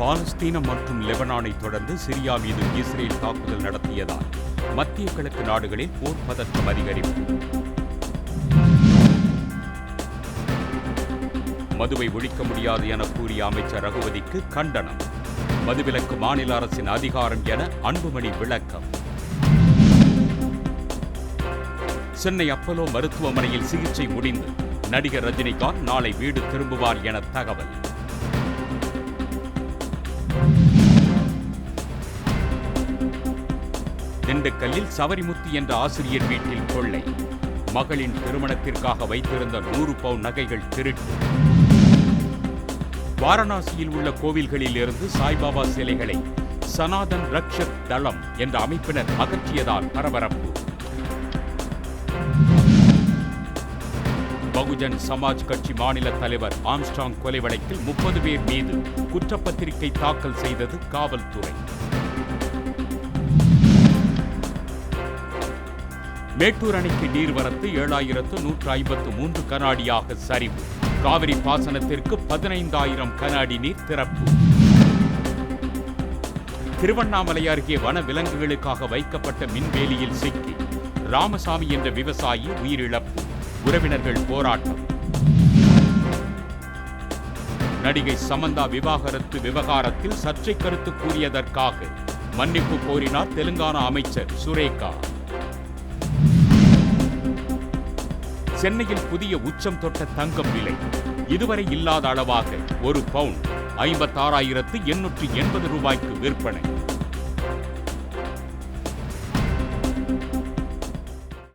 பாலஸ்தீனம் மற்றும் லெபனானை தொடர்ந்து சிரியா மீது இஸ்ரேல் தாக்குதல் நடத்தியதால் மத்திய கிழக்கு நாடுகளில் போர் பதற்றம் அதிகரிப்பு. மதுவை ஒழிக்க முடியாது என கூறிய அமைச்சர் ரகுபதிக்கு கண்டனம். மதுவிலக்கு மாநில அரசின் அதிகாரம் என அன்புமணி விளக்கம். சென்னை அப்பலோ மருத்துவமனையில் சிகிச்சை முடிந்து நடிகர் ரஜினிகாந்த் நாளை வீடு திரும்புவார் என தகவல். திண்டுக்கல்லில் சவரிமுத்து என்ற ஆசிரியர் வீட்டில் கொள்ளை. மகளின் திருமணத்திற்காக வைத்திருந்த நூறு பவுன் நகைகள் திருட்டு. வாரணாசியில் உள்ள கோவில்களில் இருந்து சாய்பாபா சிலைகளை சனாதன் ரக்ஷக் தளம் என்ற அமைப்பினர் அகற்றியதால் பரபரப்பு. பகுஜன் சமாஜ் கட்சி மாநில தலைவர் ஆம்ஸ்டாங் கொலை வழக்கில் முப்பது பேர் மீது குற்றப்பத்திரிகை தாக்கல் செய்தது காவல்துறை. மேட்டூர் அணைக்கு நீர்வரத்து ஏழாயிரத்து நூற்று ஐம்பத்து மூன்று கனாடியாக சரிவு. காவிரி பாசனத்திற்கு பதினைந்தாயிரம் கனாடி நீர் திறப்பு. திருவண்ணாமலை அருகே வன விலங்குகளுக்காக வைக்கப்பட்ட மின்வேலியில் சிக்கி. ராமசாமி என்ற விவசாயி உயிரிழப்பு. உறவினர்கள் போராட்டம். நடிகை சமந்தா விவாகரத்து விவகாரத்தில் சர்ச்சை கருத்து கூறியதற்காக மன்னிப்பு கோரினார் தெலுங்கானா அமைச்சர் சுரேகா. சென்னையில் புதிய உச்சம் தொட்ட தங்கம் விலை. இதுவரை இல்லாத அளவாக ஒரு பவுண்ட் ஐம்பத்தாறாயிரத்து எண்ணூற்று எண்பது ரூபாய்க்கு விற்பனை.